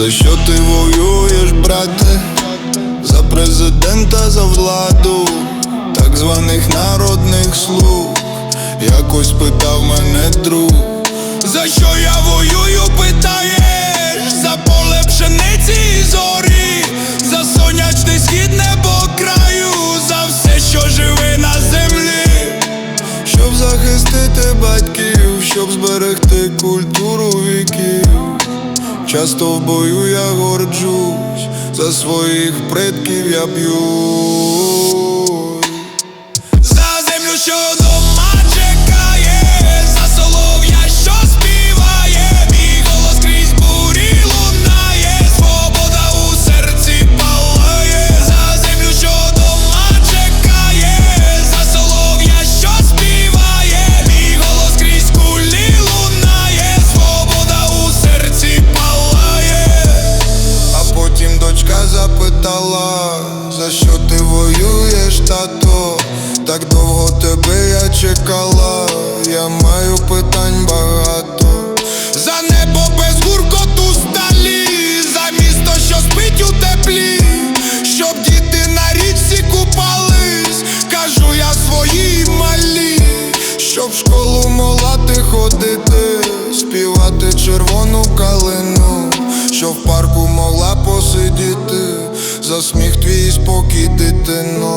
За що ти воюєш, брате? За президента, за владу, так званих народних слуг. Якось питав мене друг. За що я воюю, питаєш? За поле пшениці і зорі, за сонячний схід небо краю, за все, що живе на землі. Щоб захистити батьків, щоб зберегти культуру. Часто в бою я горджусь, за своїх предків я б'ю. Воюєш, тато? Так довго тебе я чекала, я маю питань багато. За небо без гуркоту сталі, за місто, що спить у теплі, щоб діти на річці купались, кажу я своїй малі, щоб в школу молати ходити, співати червону калину, щоб в парку могла посидіти, за сміх твій спокій дитино.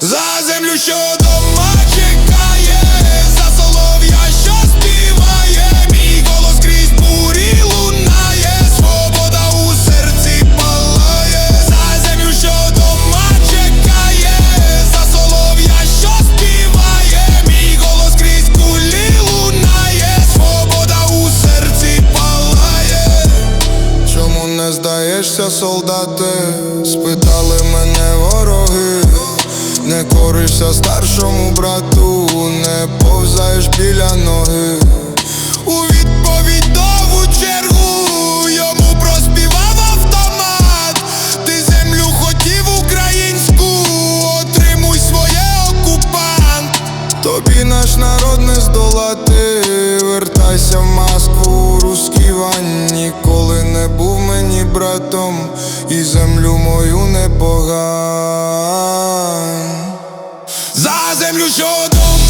За землю, що дома здаєшся, солдате? Спитали мене вороги. Не коришся старшому брату, не повзаєш біля ноги. У відповідь дову чергу йому проспівав автомат. Ти землю хотів українську, отримуй своє окупант. Тобі наш народ не здолати, вертайся в Москву, русський вань ніколи не був мені братом, і землю мою не бога. За землю, що до